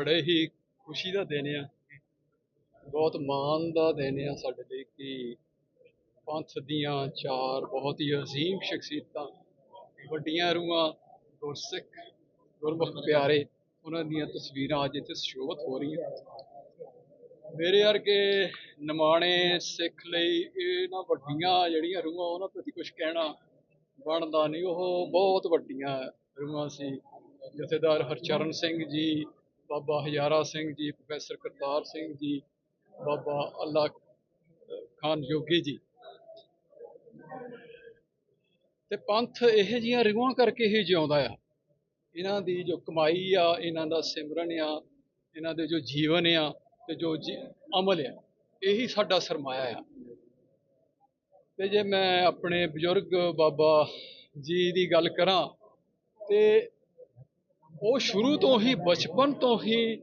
ਬੜੇ ਹੀ ਖੁਸ਼ੀ ਦਾ ਦਿਨ ਆ। ਬਹੁਤ ਮਾਣ ਦਾ ਦਿਨ ਆ ਸਾਡੇ ਲਈ ਕਿ ਪੰਥ ਦੀਆਂ ਚਾਰ ਬਹੁਤ ਹੀ ਅਜ਼ੀਮ ਸ਼ਖਸੀਅਤਾਂ, ਵੱਡੀਆਂ ਰੂਹਾਂ, ਗੁਰਸਿੱਖ, ਗੁਰਮੁਖ ਪਿਆਰੇ, ਉਹਨਾਂ ਦੀਆਂ ਤਸਵੀਰਾਂ ਅੱਜ ਇੱਥੇ ਸ਼ੋਭਤ ਹੋ ਰਹੀਆਂ। ਮੇਰੇ ਵਰਗੇ ਨਿਮਾਣੇ ਸਿੱਖ ਲਈ ਇਹਨਾਂ ਵੱਡੀਆਂ ਜਿਹੜੀਆਂ ਰੂਹਾਂ, ਉਹਨਾਂ ਪ੍ਰਤੀ ਕੁਝ ਕਹਿਣਾ ਬਣਦਾ ਨਹੀਂ। ਉਹ ਬਹੁਤ ਵੱਡੀਆਂ ਰੂਹਾਂ ਸੀ। ਜਥੇਦਾਰ ਹਰਚਰਨ ਸਿੰਘ ਜੀ ਬਾਬਾ ਹਜ਼ਾਰਾ ਸਿੰਘ ਜੀ, ਪ੍ਰੋਫੈਸਰ ਕਰਤਾਰ ਸਿੰਘ ਜੀ, ਬਾਬਾ ਅੱਲਾ ਖਾਨ ਜੋਗੀ ਜੀ। ਤੇ ਪੰਥ ਇਹ ਜੀਆਂ ਰੂਹਾਂ ਕਰਕੇ ਹੀ ਜਿਉਂਦਾ ਆ। ਇਹਨਾਂ ਦੀ ਜੋ ਕਮਾਈ ਆ, ਇਹਨਾਂ ਦਾ ਸਿਮਰਨ ਆ, ਇਹਨਾਂ ਦੇ ਜੋ ਜੀਵਨ ਆ ਤੇ ਜੋ ਜੀ- ਅਮਲ ਆ, ਇਹੀ ਸਾਡਾ ਸਰਮਾਇਆ ਆ। ਤੇ ਜੇ ਮੈਂ ਆਪਣੇ ਬਜ਼ੁਰਗ ਬਾਬਾ ਜੀ ਦੀ ਗੱਲ ਕਰਾਂ ਤੇ ਉਹ ਸ਼ੁਰੂ ਤੋਂ ਹੀ, ਬਚਪਨ ਤੋਂ ਹੀ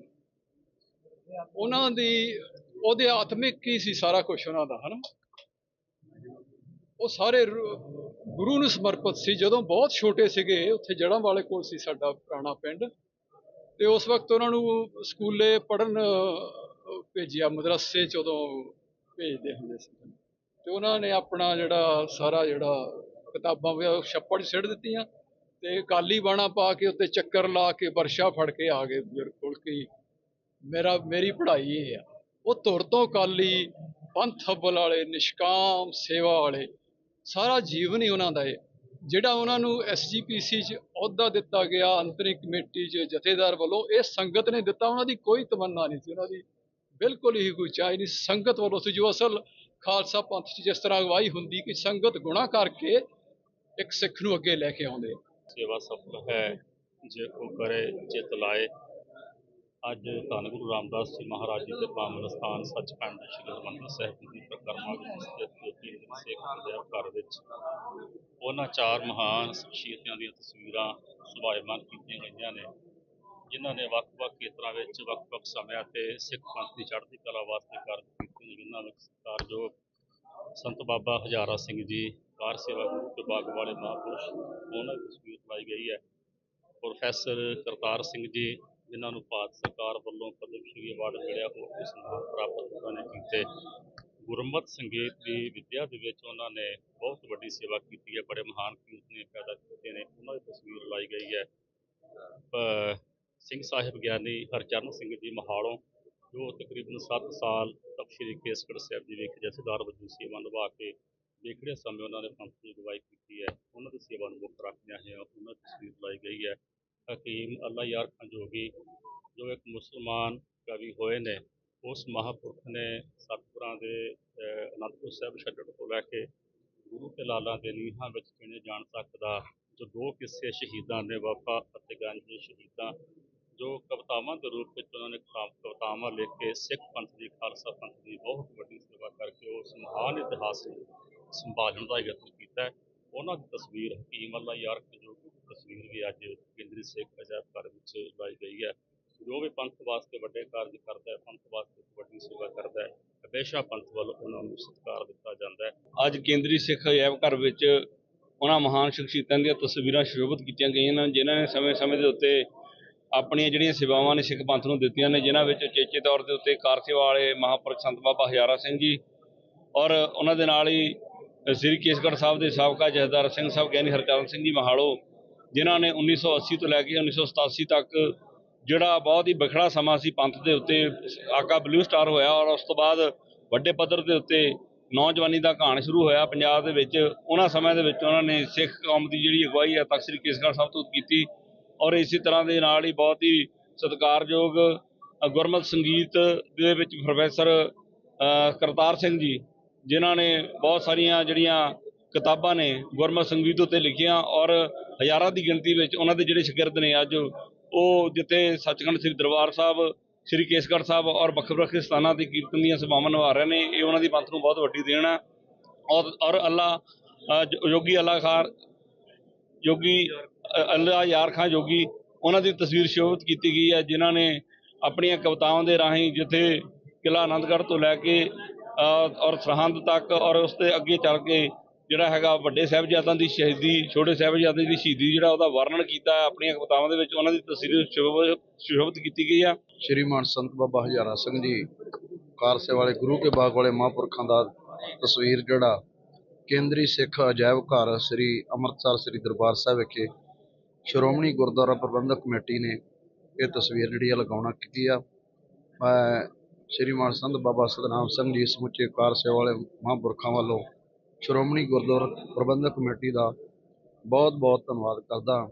ਉਹਨਾਂ ਦੀ, ਉਹਦੇ ਆਤਮਿਕ ਹੀ ਸੀ ਸਾਰਾ ਕੁਝ ਉਹਨਾਂ ਦਾ, ਹਨਾ? ਉਹ ਸਾਰੇ ਗੁਰੂ ਨੂੰ ਸਮਰਪਿਤ ਸੀ। ਜਦੋਂ ਬਹੁਤ ਛੋਟੇ ਸੀਗੇ, ਉੱਥੇ ਜੜਾਂ ਵਾਲੇ ਕੋਲ ਸੀ ਸਾਡਾ ਪੁਰਾਣਾ ਪਿੰਡ। ਤੇ ਉਸ ਵਕਤ ਉਹਨਾਂ ਨੂੰ ਸਕੂਲੇ ਪੜਨ ਭੇਜਿਆ, ਮਦਰਸੇ ਚ ਉਦੋਂ ਭੇਜਦੇ ਹੁੰਦੇ ਸੀ। ਤੇ ਉਹਨਾਂ ਨੇ ਆਪਣਾ ਜਿਹੜਾ ਸਾਰਾ ਜਿਹੜਾ ਕਿਤਾਬਾਂ ਛੱਪੜ 'ਚ ਸਿੱਟ ਦਿੱਤੀਆਂ। ਤੇ ਕਾਲੀ ਬਾਣਾ ਪਾ ਕੇ ਉੱਤੇ ਚੱਕਰ ਲਾ ਕੇ ਵਰਸ਼ਾ ਫੜ ਕੇ ਆ ਗਏ ਬਜ਼ੁਰਗ ਕੋਲ ਕਿ ਮੇਰਾ, ਮੇਰੀ ਪੜ੍ਹਾਈ ਇਹ ਆ। ਉਹ ਧੁਰ ਤੋਂ ਕਾਲੀ ਪੰਥ ਹੱਬਲ ਵਾਲੇ, ਨਿਸ਼ਕਾਮ ਸੇਵਾ ਵਾਲੇ, ਸਾਰਾ ਜੀਵਨ ਹੀ ਉਹਨਾਂ ਦਾ ਹੈ ਜਿਹੜਾ ਉਹਨਾਂ ਨੂੰ ਐਸਜੀਪੀਸੀ 'ਚ ਅਹੁਦਾ ਦਿੱਤਾ ਗਿਆ, ਅੰਤਰਿਕ ਕਮੇਟੀ 'ਚ ਜਥੇਦਾਰ ਵੱਲੋਂ, ਇਹ ਸੰਗਤ ਨੇ ਦਿੱਤਾ, ਉਹਨਾਂ ਦੀ ਕੋਈ ਤਮੰਨਾ ਨਹੀਂ ਸੀ। ਉਹਨਾਂ ਦੀ ਬਿਲਕੁਲ ਹੀ ਕੋਈ ਚਾਹ ਨਹੀਂ ਸੰਗਤ ਵੱਲੋਂ ਸੀ ਜੋ ਅਸਲ ਖਾਲਸਾ ਪੰਥ 'ਚ ਜਿਸ ਤਰ੍ਹਾਂ ਅਗਵਾਈ ਹੁੰਦੀ ਕਿ ਸੰਗਤ ਗੁਣਾ ਕਰਕੇ ਇੱਕ ਸਿੱਖ ਨੂੰ ਅੱਗੇ ਲੈ ਕੇ ਆਉਂਦੇ। ਸੇਵਾ ਸਫਲ ਹੈ ਜੇ ਕੋ ਕਰੇ ਚਿਤ ਲਾਏ। ਅੱਜ ਧੰਨ ਗੁਰੂ ਰਾਮਦਾਸ ਜੀ ਮਹਾਰਾਜ ਜੀ ਦੇ ਪਾਵਨ ਸਥਾਨ ਸੱਚਖੰਡ ਸ੍ਰੀ ਹਰਿਮੰਦਰ ਸਾਹਿਬ ਜੀ ਦੀ ਪ੍ਰਕਰਮਾ ਵਿੱਚ ਸਥਿਤ ਜੋਤੀ ਸਿੱਖ ਦੇ ਘਰ ਵਿੱਚ ਉਹਨਾਂ ਚਾਰ ਮਹਾਨ ਸ਼ਖਸੀਅਤਾਂ ਦੀਆਂ ਤਸਵੀਰਾਂ ਸੁਭਾਇਮਾਨ ਕੀਤੀਆਂ ਗਈਆਂ ਨੇ, ਜਿਨ੍ਹਾਂ ਨੇ ਵੱਖ-ਵੱਖ ਖੇਤਰਾਂ ਵਿੱਚ ਵੱਖ-ਵੱਖ ਸਮਿਆਂ ਤੇ ਸਿੱਖ ਪੰਥ ਦੀ ਚੜ੍ਹਦੀ ਕਲਾ ਵਾਸਤੇ ਕਾਰਜ ਕੀਤੇ ਨੇ, ਜਿਨ੍ਹਾਂ ਵਿੱਚ ਸਤਿਕਾਰਯੋਗ ਸੰਤ ਬਾਬਾ ਹਜ਼ਾਰਾ ਸਿੰਘ ਜੀ ਕਾਰ ਸੇਵਾ ਗੁਰੂ ਕੇ ਬਾਗ ਵਾਲੇ ਮਹਾਂਪੁਰਸ਼, ਉਹਨਾਂ ਦੀ ਤਸਵੀਰ ਲਾਈ ਗਈ ਹੈ। ਪ੍ਰੋਫੈਸਰ ਕਰਤਾਰ ਸਿੰਘ ਜੀ, ਜਿਨ੍ਹਾਂ ਨੂੰ ਭਾਰਤ ਸਰਕਾਰ ਵੱਲੋਂ ਪਦਮ ਸ਼੍ਰੀ ਅਵਾਰਡ ਮਿਲਿਆ ਹੋ ਇਸ ਨਾਲ ਪ੍ਰਾਪਤ ਉਹਨਾਂ ਨੇ ਕੀਤੇ। ਗੁਰਮਤ ਸੰਗੀਤ ਦੀ ਵਿਦਿਆ ਦੇ ਵਿੱਚ ਉਹਨਾਂ ਨੇ ਬਹੁਤ ਵੱਡੀ ਸੇਵਾ ਕੀਤੀ ਹੈ, ਬੜੇ ਮਹਾਨ ਕੀਰਤਨੀਏ ਪੈਦਾ ਕੀਤੇ ਨੇ, ਉਹਨਾਂ ਦੀ ਤਸਵੀਰ ਲਾਈ ਗਈ ਹੈ। ਸਿੰਘ ਸਾਹਿਬ ਗਿਆਨੀ ਹਰਚਰਨ ਸਿੰਘ ਜੀ ਮਹਾਲੋਂ, ਜੋ ਤਕਰੀਬਨ 7 ਸਾਲ ਤਪ ਸ਼੍ਰੀ ਕੇਸਗੜ੍ਹ ਸਾਹਿਬ ਜੀ ਵਿਖੇ ਜਥੇਦਾਰ ਵਜੋਂ ਸੇਵਾ ਨਿਭਾ ਕੇ ਦੇਖੜੇ ਸਮੇਂ ਉਹਨਾਂ ਨੇ ਪੰਥ ਦੀ ਅਗਵਾਈ ਕੀਤੀ ਹੈ, ਉਹਨਾਂ ਦੀ ਸੇਵਾ ਨੂੰ ਮੁੱਖ ਰੱਖਦਿਆਂ ਹੈ ਉਹਨਾਂ ਦੀ ਤਸਵੀਰ ਲਾਈ ਗਈ ਹੈ, ਹਕੀਮ ਅੱਲਾ ਯਾਰ ਖਾਂ ਜੋਗੀ ਜੋ ਇੱਕ ਮੁਸਲਮਾਨ ਕਵੀ ਹੋਏ ਨੇ, ਉਸ ਮਹਾਂਪੁਰਖ ਨੇ ਸਤਿਗੁਰਾਂ ਦੇ ਅਨੰਦਪੁਰ ਸਾਹਿਬ ਛੱਡਣ ਤੋਂ ਲੈ ਕੇ ਗੁਰੂ ਤੇ ਲਾਲਾਂ ਦੇ ਨੀਹਾਂ ਵਿੱਚ ਕਿਵੇਂ ਜਾਣ ਤੱਕ ਦਾ ਜੋ ਦੋ ਕਿੱਸੇ ਸ਼ਹੀਦਾਂ ਨੇ, ਵਫਾ ਅਤੇ ਗੰਜ ਸ਼ਹੀਦਾਂ ਜੋ ਕਵਿਤਾਵਾਂ ਦੇ ਰੂਪ ਵਿੱਚ ਉਹਨਾਂ ਨੇ ਕਵਿਤਾ- ਕਵਿਤਾਵਾਂ ਲਿਖ ਕੇ ਸਿੱਖ ਪੰਥ ਦੀ, ਖਾਲਸਾ ਪੰਥ ਦੀ ਬਹੁਤ ਵੱਡੀ ਸੇਵਾ ਕਰਕੇ ਉਸ ਮਹਾਨ ਇਤਿਹਾਸ ਨੂੰ ਸੰਭਾਲਣ ਦਾ ਯਤਨ ਕੀਤਾ ਉਹਨਾਂ ਦੀ ਤਸਵੀਰ ਹਕੀਮ ਅੱਲਾ ਯਾਰ ਜੋ ਤਸਵੀਰ ਵੀ ਅੱਜ ਕੇਂਦਰੀ ਸਿੱਖ ਅਜਾਇਬ ਘਰ ਵਿੱਚ ਲਾਈ ਗਈ ਹੈ। ਜੋ ਵੀ ਪੰਥ ਵਾਸਤੇ ਵੱਡੇ ਕਾਰਜ ਕਰਦਾ ਹੈ, ਪੰਥ ਵਾਸਤੇ ਵੱਡੀ ਸੇਵਾ ਕਰਦਾ ਹੈ, ਹਮੇਸ਼ਾ ਪੰਥ ਵੱਲ ਉਹਨਾਂ ਨੂੰ ਸਤਿਕਾਰ ਦਿੱਤਾ ਜਾਂਦਾ ਹੈ। ਅੱਜ ਕੇਂਦਰੀ ਸਿੱਖ ਅਜਾਇਬ ਘਰ ਵਿੱਚ ਉਹਨਾਂ ਮਹਾਨ ਸ਼ਖਸੀਅਤਾਂ ਦੀਆਂ ਤਸਵੀਰਾਂ ਸ਼ੋਭਿਤ ਕੀਤੀਆਂ ਗਈਆਂ ਨੇ, ਜਿਨ੍ਹਾਂ ਨੇ ਸਮੇਂ-ਸਮੇਂ ਦੇ ਉੱਤੇ ਆਪਣੀਆਂ ਜਿਹੜੀਆਂ ਸੇਵਾਵਾਂ ਨੇ ਸਿੱਖ ਪੰਥ ਨੂੰ ਦਿੱਤੀਆਂ ਨੇ, ਜਿਨ੍ਹਾਂ ਵਿੱਚ ਚੇਚੇ ਤੌਰ ਦੇ ਉੱਤੇ ਕਾਰ ਸੇਵਾ ਵਾਲੇ ਮਹਾਂਪੁਰਖ ਸੰਤ ਬਾਬਾ ਹਜ਼ਾਰਾ ਸਿੰਘ ਜੀ ਔਰ ਉਹਨਾਂ ਦੇ ਨਾਲ ਹੀ ਸ੍ਰੀ ਕੇਸਗੜ੍ਹ ਸਾਹਿਬ ਦੇ ਸਾਬਕਾ ਜਥੇਦਾਰ ਸਿੰਘ ਸਾਹਿਬ ਗਿਆਨੀ ਹਰਚਰਨ ਸਿੰਘ ਜੀ ਮਹਾਲੋ, ਜਿਨ੍ਹਾਂ ਨੇ 1980 ਤੋਂ ਲੈ ਕੇ 1987 ਤੱਕ ਜਿਹੜਾ ਬਹੁਤ ਹੀ ਬਖੜਾ ਸਮਾਂ ਸੀ ਪੰਥ ਦੇ ਉੱਤੇ, ਆਕਾ ਬਲੂ ਸਟਾਰ ਹੋਇਆ ਔਰ ਉਸ ਤੋਂ ਬਾਅਦ ਵੱਡੇ ਪੱਧਰ ਦੇ ਉੱਤੇ ਨੌਜਵਾਨੀ ਦਾ ਕਹਾਣ ਸ਼ੁਰੂ ਹੋਇਆ ਪੰਜਾਬ ਦੇ ਵਿੱਚ। ਉਹਨਾਂ ਸਮਿਆਂ ਦੇ ਵਿੱਚ ਉਹਨਾਂ ਨੇ ਸਿੱਖ ਕੌਮ ਦੀ ਜਿਹੜੀ ਅਗਵਾਈ ਹੈ ਤਖਤ ਸ੍ਰੀ ਕੇਸਗੜ੍ਹ ਸਾਹਿਬ ਤੋਂ ਕੀਤੀ। ਔਰ ਇਸੇ ਤਰ੍ਹਾਂ ਦੇ ਨਾਲ ਹੀ ਬਹੁਤ ਹੀ ਸਤਿਕਾਰਯੋਗ ਅ, ਗੁਰਮਤਿ ਸੰਗੀਤ ਦੇ ਵਿੱਚ ਪ੍ਰੋਫੈਸਰ ਕਰਤਾਰ ਸਿੰਘ ਜੀ ਜਿਨ੍ਹਾਂ ਨੇ ਬਹੁਤ ਸਾਰੀਆਂ ਜਿਹੜੀਆਂ ਕਿਤਾਬਾਂ ਨੇ ਗੁਰਮਤਿ ਸੰਗੀਤ ਉੱਤੇ ਲਿਖੀਆਂ ਔਰ ਹਜ਼ਾਰਾਂ ਦੀ ਗਿਣਤੀ ਵਿੱਚ ਉਹਨਾਂ ਦੇ ਜਿਹੜੇ ਸ਼ਾਗਿਰਦ ਨੇ ਅੱਜ ਉਹ ਜਿੱਥੇ ਸੱਚਖੰਡ ਸ੍ਰੀ ਦਰਬਾਰ ਸਾਹਿਬ ਸ੍ਰੀ ਕੇਸਗੜ੍ਹ ਸਾਹਿਬ ਔਰ ਵੱਖ ਵੱਖ ਸਥਾਨਾਂ ਤੇ ਕੀਰਤਨ ਦੀਆਂ ਸਭਾਵਾਂ ਨਿਭਾ ਰਹੇ ਨੇ ਇਹ ਉਹਨਾਂ ਦੀ ਪੰਥ ਨੂੰ ਬਹੁਤ ਵੱਡੀ ਦੇਣ ਹੈ। ਔਰ ਔਰ ਅੱਲਾ ਅ, ਜੋ- ਯੋਗੀ ਅੱਲਾ ਖਾਨ ਜੋਗੀ ਅੱਲਾ ਯਾਰ ਖਾਨ ਜੋਗੀ, ਉਹਨਾਂ ਦੀ ਤਸਵੀਰ ਸ਼ੋਭਿਤ ਕੀਤੀ ਗਈ ਹੈ, ਜਿਨ੍ਹਾਂ ਨੇ ਆਪਣੀਆਂ ਕਵਿਤਾਵਾਂ ਦੇ ਰਾਹੀਂ ਜਿੱਥੇ ਕਿਲ੍ਹਾ ਆਨੰਦਗੜ੍ਹ ਤੋਂ ਲੈ ਕੇ ਔਰ ਸਰਹੰਦ ਤੱਕ ਔਰ ਉਸ ਤੇ ਅੱਗੇ ਚੱਲ ਕੇ ਜਿਹੜਾ ਹੈਗਾ ਵੱਡੇ ਸਾਹਿਬਜ਼ਾਦਿਆਂ ਦੀ ਸ਼ਹੀਦੀ, ਛੋਟੇ ਸਾਹਿਬਜ਼ਾਦਿਆਂ ਦੀ ਸ਼ਹੀਦੀ ਜਿਹੜਾ ਉਹਦਾ ਵਰਣਨ ਕੀਤਾ ਆਪਣੀਆਂ ਕਵਿਤਾਵਾਂ ਦੇ ਵਿੱਚ ਉਹਨਾਂ ਦੀ ਤਸਵੀਰ ਸ਼ੋਭ- ਸ਼ੋਭਿਤ ਕੀਤੀ ਗਈ ਆ। ਸ਼੍ਰੀ ਮਾਨ ਸੰਤ ਬਾਬਾ ਹਜ਼ਾਰਾ ਸਿੰਘ ਜੀ ਕਾਰਸੇ ਵਾਲੇ ਗੁਰੂ ਕੇ ਬਾਗ ਵਾਲੇ ਮਹਾਂਪੁਰਖਾਂ ਦਾ ਤਸਵੀਰ ਜਿਹੜਾ ਕੇਂਦਰੀ ਸਿੱਖ ਅਜਾਇਬ ਘਰ ਸ੍ਰੀ ਅੰਮ੍ਰਿਤਸਰ ਸ੍ਰੀ ਦਰਬਾਰ ਸਾਹਿਬ ਵਿਖੇ ਸ਼੍ਰੋਮਣੀ ਗੁਰਦੁਆਰਾ ਪ੍ਰਬੰਧਕ ਕਮੇਟੀ ਨੇ ਇਹ ਤਸਵੀਰ ਜਿਹੜੀ ਆ ਲਗਾਉਣਾ ਕੀਤੀ ਆ। ਮੈਂ ਸ਼੍ਰੀ ਮਾਨ ਸੰਤ ਬਾਬਾ ਸਤਨਾਮ ਸਿੰਘ ਜੀ ਸਮੁੱਚੇ ਕਾਰ ਸੇਵਾ ਵਾਲੇ ਮਹਾਂਪੁਰਖਾਂ ਵੱਲੋਂ ਸ਼੍ਰੋਮਣੀ ਗੁਰਦੁਆਰਾ ਪ੍ਰਬੰਧਕ ਕਮੇਟੀ ਦਾ ਬਹੁਤ ਬਹੁਤ ਧੰਨਵਾਦ ਕਰਦਾ